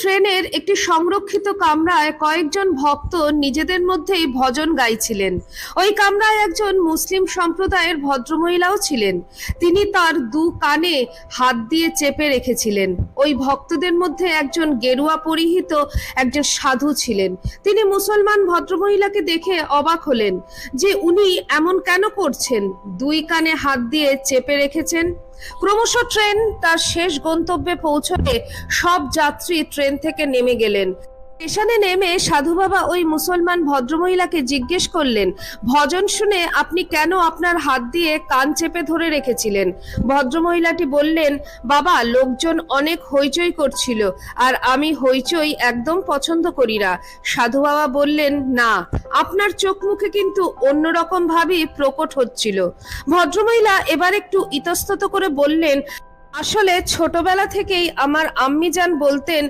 ট্রেনের একটি সংরক্ষিত কামরায় কয়েকজন ভক্ত নিজেদের মধ্যেই ভজন গাইছিলেন। ওই কামরায় একজন মুসলিম সম্প্রদায়ের ভদ্রমহিলাও ছিলেন। তিনি তার দু কানে হাত দিয়ে চেপে রেখেছিলেন। ওই ভক্তদের মধ্যে একজন গেরুয়া পরিহিত একজন সাধু ছিলেন। তিনি মুসলমান ভদ্রমহিলাকে দেখে অবাক হলেন যে উনি এমন কেন করছেন? দুই কানে হাত দিয়ে চেপে রেখেছেন? ক্রমশ ট্রেন তার শেষ গন্তব্যে পৌঁছতে সব যাত্রী ট্রেন থেকে নেমে গেলেন। স্টেশনে নেমে সাধু বাবা ওই মুসলমান ভদ্রমহিলাকে জিজ্ঞেস করলেন, ভজন শুনে আপনি কেন আপনার হাত দিয়ে কান চেপে ধরে রেখেছিলেন? ভদ্রমহিলাটি বললেন, বাবা, লোকজন অনেক হইচই করছিল, আর আমি হইচই একদম পছন্দ করি না। সাধু বাবা বললেন, না। আপনার চোখ মুখে কিন্তু অন্যরকম ভাবেই প্রকট হচ্ছিল। ভদ্রমহিলা এবার একটু ইতস্তত করে বললেন, আসলে ছোটবেলা থেকেই আমার আম্মি যান বলতেন